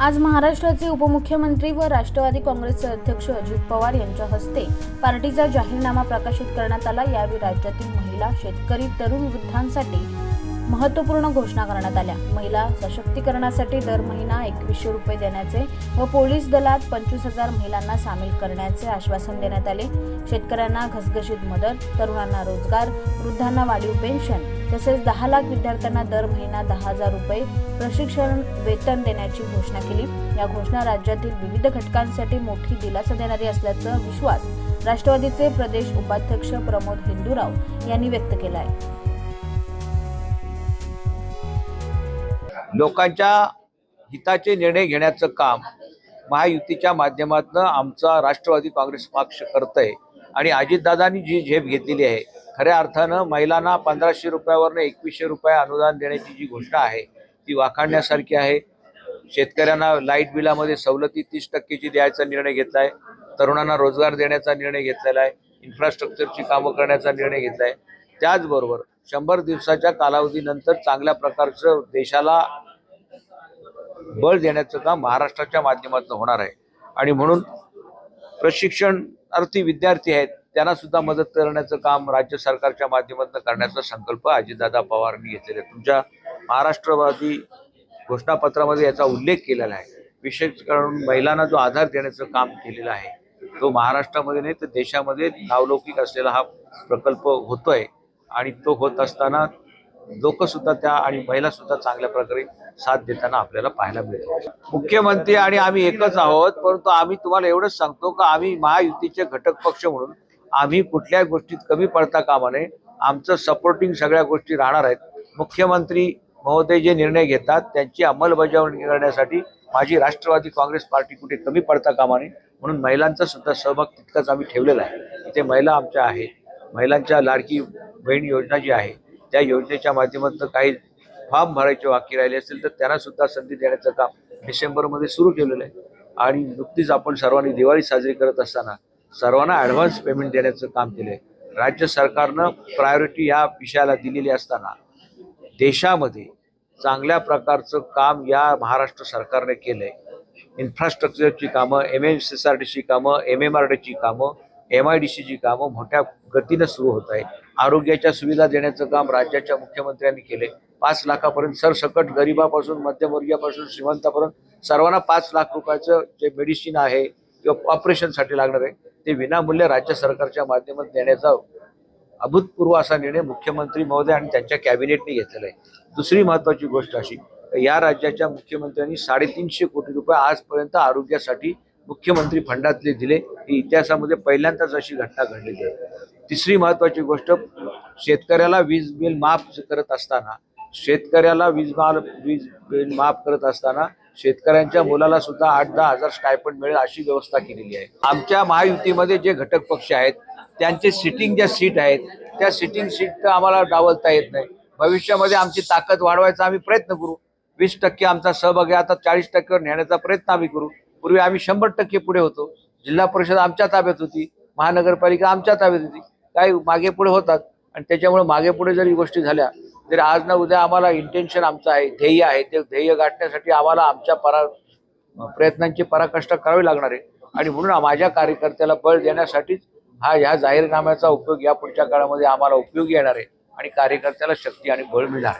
आज महाराष्ट्राचे उपमुख्यमंत्री व राष्ट्रवादी काँग्रेसचे अध्यक्ष अजित पवार यांच्या हस्ते पार्टीचा जाहीरनामा प्रकाशित करण्यात आला. यावेळी राज्यातील महिला शेतकरी तरुण वृद्धांसाठी महत्त्वपूर्ण घोषणा करण्यात आल्या. महिला सशक्तीकरणासाठी दर महिना एकवीसशे रुपये देण्याचे व पोलीस दलात पंचवीस हजार महिलांना सामील करण्याचे आश्वासन देण्यात आले. शेतकऱ्यांना घसघशीत मदत तरुणांना रोजगार वृद्धांना वाढीव पेन्शन तसेच दहा लाख विद्यार्थ्यांना दर महिना दहा हजार रुपये प्रशिक्षण वेतन देण्याची घोषणा केली. या घोषणा राज्यातील विविध घटकांसाठी मोठी दिलासा देणारी असल्याचा विश्वास राष्ट्रवादीचे प्रदेश उपाध्यक्ष प्रमोद हिंदूराव यांनी व्यक्त केला आहे लोकांच्या हिताचे निर्णय घेण्याचं काम महायुतीच्या माध्यमातून आमचा राष्ट्रवादी काँग्रेस पक्ष करत आहे आणि अजितदादांनी जी झेप घेतलेली आहे खऱ्या अर्थानं महिलांना पंधराशे रुपयावरनं एकवीसशे रुपये अनुदान देण्याची जी घोषणा आहे ती वाखाणण्यासारखी आहे. शेतकऱ्यांना लाइट बिलामध्ये सवलती तीस टक्केची द्यायचा निर्णय घेतला आहे तरुणांना रोजगार देण्याचा निर्णय घेतलेला आहे इन्फ्रास्ट्रक्चरची कामं करण्याचा निर्णय घेतला आहे त्याचबरोबर शंभर दिवसाच्या कालावधीनंतर चांगल्या प्रकारचं देशाला बळ देण्याचं काम महाराष्ट्राच्या माध्यमातून होणार आहे. आणि म्हणून प्रशिक्षणार्थी विद्यार्थी आहेत त्यांना सुद्धा मदत करण्याचं काम राज्य सरकारच्या माध्यमातून करण्याचा संकल्प अजितदादा पवारांनी घेतलेला आहे. तुमच्या महाराष्ट्रवादी घोषणापत्रामध्ये याचा उल्लेख केलेला आहे. विशेष करून महिलांना जो आधार देण्याचं काम केलेलं आहे तो महाराष्ट्रामध्ये नाही तर देशामध्ये नावलौकिक असलेला हा प्रकल्प होतोय. आणि तो होत असताना लोकसुद्धा त्या आणि महिलासुद्धा चांगल्या प्रकारे साथ देताना आपल्याला पाहायला मिळेल. मुख्यमंत्री आणि आम्ही एकच आहोत परंतु आम्ही तुम्हाला एवढंच सांगतो का आम्ही महायुतीचे घटक पक्ष म्हणून आम्ही कुठल्या गोष्टीत कमी पडता कामा नये. आमचं सपोर्टिंग सगळ्या गोष्टी राहणार आहेत. मुख्यमंत्री महोदय जे निर्णय घेतात त्यांची अंमलबजावणी करण्यासाठी माझी राष्ट्रवादी काँग्रेस पार्टी कुठे कमी पडता कामा नये. म्हणून महिलांचा सुद्धा सहभाग तितकाच आम्ही ठेवलेला आहे. इथे महिला आमच्या आहेत महिलांच्या लाडकी बहीण योजना जी आहे त्या योजनेच्या माध्यमातून काही फॉर्म भरायचे बाकी राहिले असेल तर त्यांना सुद्धा संधी देण्याचं काम डिसेंबरमध्ये सुरू केलेलं आहे. आणि नुकतीच आपण सर्वांनी दिवाळी साजरी करत असताना सर्वांना ॲडव्हान्स पेमेंट देण्याचं काम केलं आहे राज्य सरकारनं प्रायोरिटी या विषयाला दिलेली असताना देशामध्ये चांगल्या प्रकारचं काम या महाराष्ट्र सरकारने केलं आहे इन्फ्रास्ट्रक्चरची कामं एम एस एस आर टीची कामं एम एम आर डीची कामं एम आय डी सीची कामं मोठ्या गतीनं सुरू होत आहे आरोग्याच्या सुविधा देण्याचं काम राज्याच्या मुख्यमंत्र्यांनी केले पाच लाखापर्यंत सरसकट गरिबापासून मध्यमवर्गीयापासून श्रीमंतापर्यंत सर्वांना पाच लाख रुपयाचं जे मेडिसिन आहे किंवा ऑपरेशनसाठी लागणार आहे ते विनामूल्य राज्य सरकारच्या माध्यमात देण्याचा अभूतपूर्व असा निर्णय मुख्यमंत्री महोदय आणि त्यांच्या कॅबिनेटने घेतलेला आहे. दुसरी महत्वाची गोष्ट अशी या राज्याच्या मुख्यमंत्र्यांनी साडेतीनशे कोटी रुपये आजपर्यंत आरोग्यासाठी मुख्यमंत्री फंडातले दिले. ही इतिहासामध्ये पहिल्यांदाच अशी घटना घडलेली आहे. तिसरी महत्वाची गोष्ट शेतकऱ्याला वीज बिल माफ करत असताना शेतकऱ्याला वीज माल वीज बिल माफ करत असताना शेतकऱ्यांच्या मुलाला सुद्धा आठ दहा हजार स्टायपंड मिळेल अशी व्यवस्था केलेली आहे. आमच्या महायुतीमध्ये जे घटक पक्ष आहेत त्यांचे सिटिंग ज्या सीट आहेत त्या सिटिंग सीट आम्हाला डावलता येत नाही. भविष्यामध्ये आमची ताकद वाढवायचा आम्ही प्रयत्न करू. वीस टक्के आमचा सहभाग आहे आता चाळीस टक्क्यावर नेण्याचा प्रयत्न आम्ही करू. पूर्वी आम्ही शंभर टक्के पुढे होतो. जिल्हा परिषद आमच्या ताब्यात होती महानगरपालिका आमच्या ताब्यात होती. काही मागे पुढे होतात आणि त्याच्यामुळे मागे पुढे जरी गोष्टी झाल्या तरी आज ना उद्या आम्हाला इंटेन्शन आमचं आहे ध्येय आहे ते ध्येय गाठण्यासाठी आम्हाला आमच्या परा प्रयत्नांची पराकष्ट करावी लागणार आहे. आणि म्हणून माझ्या कार्यकर्त्याला बळ देण्यासाठीच हा ह्या जाहीरनाम्याचा उपयोग या पुढच्या काळामध्ये आम्हाला उपयोगी येणार आहे आणि कार्यकर्त्याला शक्ती आणि बळ मिळणार आहे.